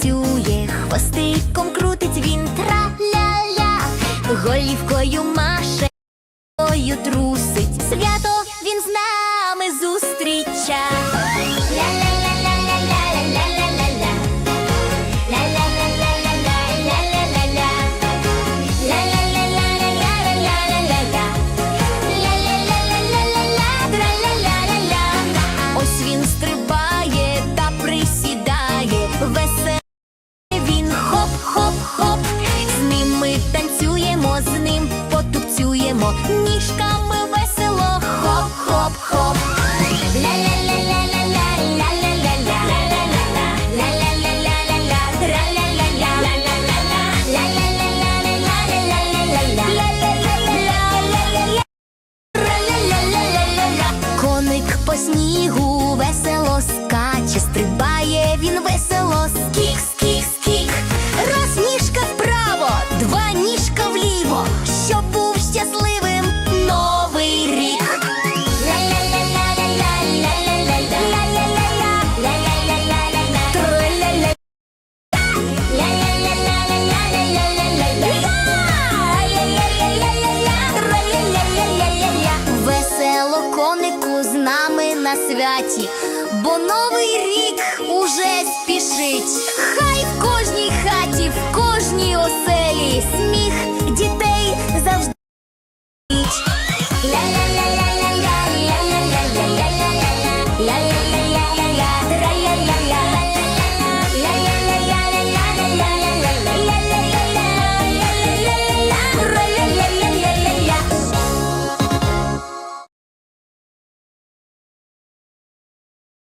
танцює, хвостиком крутить він траля-ля, голівкою маше, трусить. ніжками весело, хоп-хоп-хоп. Коник по снігу весело скаче, стрибає він весело, скік, скік, скік. Раз ніжка вправо, два ніжка вліво. Щоб на святі, бо новий рік уже спішить. Хай в кожній хаті, в кожній оселі сміх дітей завжди. ля ля ля ля ля ля ля ля ля ля ля ля ля ля